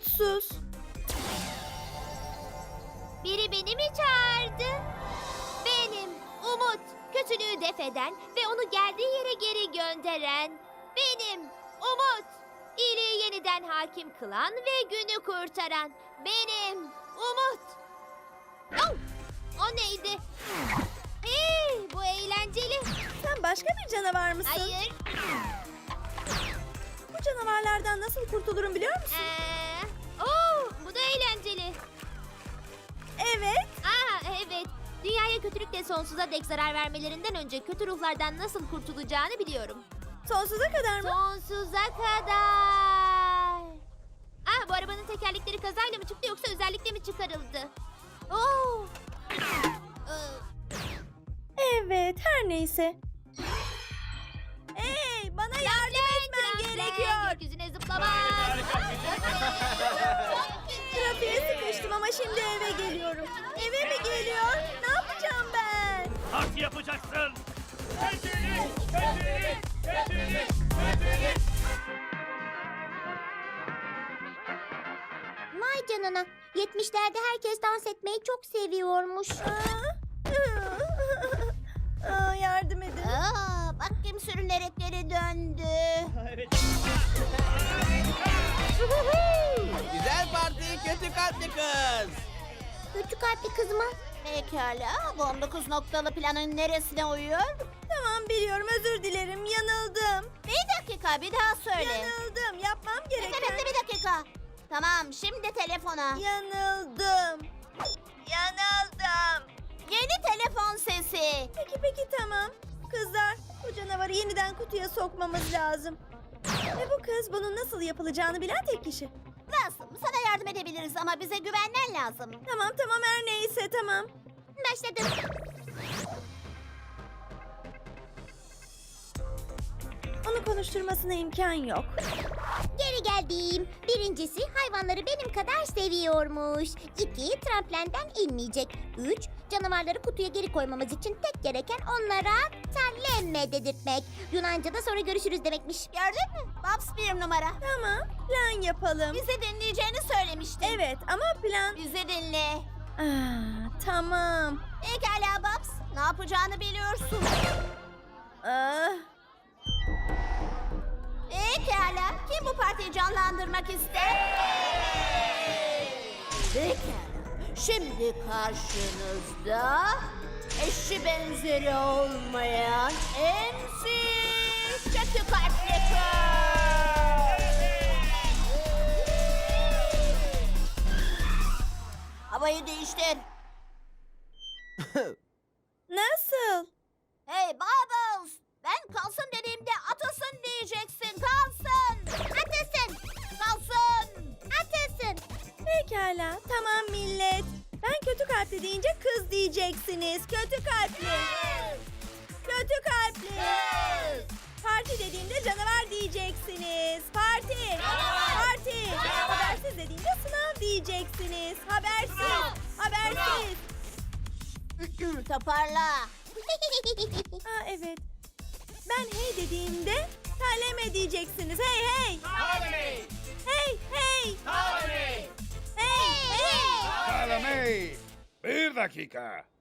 umutsuz. Biri beni mi çağırdı? Benim Umut. Kötülüğü def eden ve onu geldiği yere geri gönderen. Benim Umut. İyiliği yeniden hakim kılan ve günü kurtaran. Benim Umut. Oh, o neydi? Hey, bu eğlenceli. Sen başka bir canavar mısın? Hayır. Bu canavarlardan nasıl kurtulurum biliyor musun? Ee, Evet. Aa evet. Dünyaya kötülükle sonsuza dek zarar vermelerinden önce kötü ruhlardan nasıl kurtulacağını biliyorum. Sonsuza kadar mı? Sonsuza kadar. Ah bu arabanın tekerlekleri kazayla mı çıktı yoksa özellikle mi çıkarıldı? Oo. Ee, Evet, her neyse. Hey, bana yardım etmen gerekiyor. Gökyüzüne zıplamak. Eve geliyorum. Eve mi geliyor? Ne yapacağım ben? Parti yapacaksın. Kötülük, kötülük, kötülük, kötülük. Vay canına. 70'lerde herkes dans etmeyi çok seviyormuş. Aa, yardım edin. Aa, bak kim sürünerek geri döndü. Kötü kalpli kız mı? Pekala. Bu 19 noktalı planın neresine uyuyor? Tamam biliyorum, özür dilerim. Yanıldım. Bir dakika bir daha söyle. Yanıldım. Yapmam Bekle gereken... bekle bir dakika. Tamam şimdi telefona. Yanıldım. Yanıldım. Yeni telefon sesi. Peki peki tamam. Kızlar, bu canavarı yeniden kutuya sokmamız lazım. Ve bu kız bunun nasıl yapılacağını bilen tek kişi. Yardım edebiliriz ama bize güvenmen lazım. Tamam tamam her neyse tamam. Başladım. Onu konuşturmasına imkan yok. Geri geldim. Birincisi hayvanları benim kadar seviyormuş. İki tramplenden inmeyecek. Üç canavarları kutuya geri koymamız için tek gereken onlara terleme dedirtmek. Yunanca'da sonra görüşürüz demekmiş. Gördün mü? Babs bir numara. Tamam, plan yapalım. Bize dinleyeceğini söylemiştin. Evet ama plan... Bizi dinle. Aa, tamam. Pekala Babs. Ne yapacağını biliyorsun. Partiyi canlandırmak ister? Pekala. Şimdi karşınızda eşi benzeri olmayan MC kötü kalpli. Havayı değiştir. nasıl? Hey Bubbles! Ben kalsın dediğimde atasın diyeceksin. Pekala, tamam millet. Ben kötü kalpli deyince kız diyeceksiniz. Kötü kalpli. Kötü kalpli. Parti dediğimde canavar diyeceksiniz. Parti. Parti. Habersiz dediğimde sınav diyeceksiniz. Habersiz. Habersiz. Toparla. Aa evet. Ben hey dediğimde terleme diyeceksiniz. Hey hey. Hey hey. Harmony. Hey